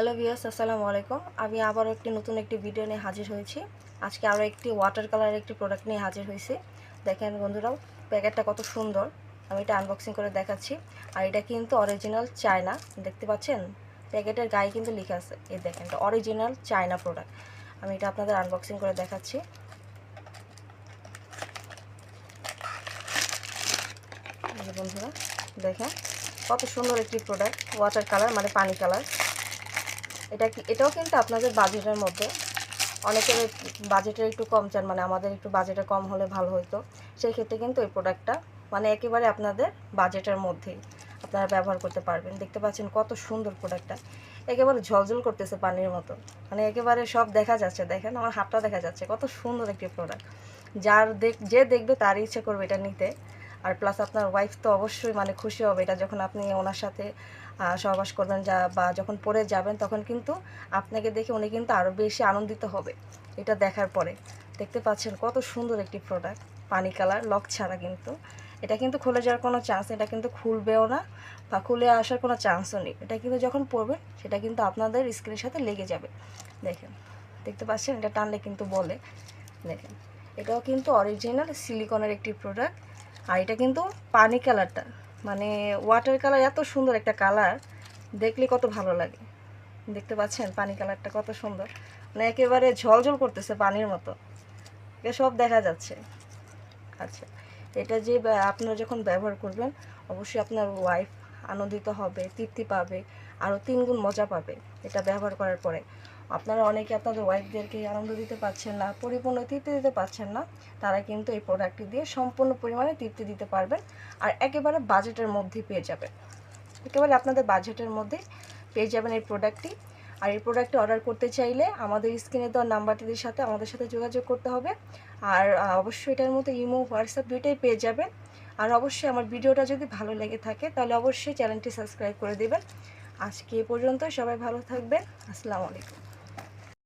Hello viewers, আসসালামু আলাইকুম। আমি আবারও একটি নতুন একটি ভিডিও নিয়ে হাজির হয়েছি। আজকে আরও একটি ওয়াটার কালারের একটি প্রোডাক্ট নিয়ে হাজির হয়েছি। দেখেন বন্ধুরাও, প্যাকেটটা কত সুন্দর। আমি এটা আনবক্সিং করে দেখাচ্ছি। আর এটা কিন্তু অরিজিনাল চায়না দেখতে পাচ্ছেন? প্যাকেটের গায়ে কিন্তু লেখা আছে। এই দেখেন, এটা অরিজিনাল চায়না প্রোডাক্ট আমি এটা আপনাদের আনবক্সিং করে দেখাচ্ছি। বন্ধুরা, দেখেন, কত সুন্দর একটি প্রোডাক্ট ওয়াটার কালার মানে পানি কালার এটা কি, এটাও কিন্তু আপনাদের বাজেটের মধ্যে। অনেকের বাজেটের একটু কম চান মানে আমাদের একটু বাজেটে কম হলে ভালো হতো সেই ক্ষেত্রে কিন্তু এই প্রোডাক্টটা মানে একেবারে আপনাদের বাজেটের মধ্যেই আপনারা ব্যবহার করতে পারবেন। দেখতে পাচ্ছেন কত সুন্দর প্রোডাক্টটা একেবারে ঝলঝল করতেছে পানির মতো। মানে একেবারে সব দেখা যাচ্ছে, দেখেন আমার হাতটা দেখা যাচ্ছে। কত সুন্দর একটি প্রোডাক্ট যার দেখ, যে দেখবে তার ইচ্ছে করবে এটা নিতে। আর প্লাস আপনার ওয়াইফ তো অবশ্যই মানে খুশি হবে। এটা যখন আপনি ওনার সাথে সহবাস করবেন যা বা যখন পরে যাবেন, তখন কিন্তু আপনাকে দেখে উনি কিন্তু আরও বেশি আনন্দিত হবে। এটা দেখার পরে। দেখতে পাচ্ছেন কত সুন্দর একটি প্রোডাক্ট পানি কালার লক ছাড়া কিন্তু। এটা কিন্তু খুলে যাওয়ার কোনো চান্স এটা কিন্তু খুলবেও না বা খুলে আসার কোনো চান্সও নেই। এটা কিন্তু যখন পরবেন সেটা কিন্তু আপনাদের স্ক্রিনের সাথে লেগে যাবে। দেখেন, দেখতে পাচ্ছেন? এটা টানলে কিন্তু বলে। দেখেন, এটাও কিন্তু অরিজিনাল সিলিকনের একটি প্রোডাক্ট আর এটা কিন্তু পানি কালারটা। মানে ওয়াটার কালার এত সুন্দর একটা কালার দেখলে কত ভালো লাগে। দেখতে পাচ্ছেন পানি কালারটা কত সুন্দর। মানে একেবারে ঝলঝল করতেছে পানির মতো। এটা সব দেখা যাচ্ছে। আচ্ছা এটা যে আপনারা যখন ব্যবহার করবেন, অবশ্যই আপনার ওয়াইফ আনন্দিত হবে, তৃপ্তি পাবে, আরও তিনগুণ মজা পাবে এটা ব্যবহার করার পরে। আপনারা অনেকে আপনাদের ওয়াইফদেরকে আনন্দ দিতে পারছেন না, পরিপূর্ণ তৃপ্তি দিতে পারছেন না, তারা কিন্তু এই প্রোডাক্টটি দিয়ে সম্পূর্ণ পরিমাণে তৃপ্তি দিতে পারবেন আর একেবারে বাজেটের মধ্যেই পেয়ে যাবেন। একেবারে আপনাদের বাজেটের মধ্যে পেয়ে যাবেন এই প্রোডাক্টটি আর এই প্রোডাক্টটি অর্ডার করতে চাইলে আমাদের স্ক্রিনে দেওয়া নাম্বারটির সাথে আমাদের সাথে যোগাযোগ করতে হবে। আর অবশ্যই এটার মধ্যে ইমো, হোয়াটসঅ্যাপ দুইটাই পেয়ে যাবেন। আর অবশ্যই আমার ভিডিওটা যদি ভালো লেগে থাকে তাহলে অবশ্যই চ্যানেলটি সাবস্ক্রাইব করে দেবেন। আজকে এ পর্যন্ত সবাই ভালো থাকবেন। আসসালামু আলাইকুম।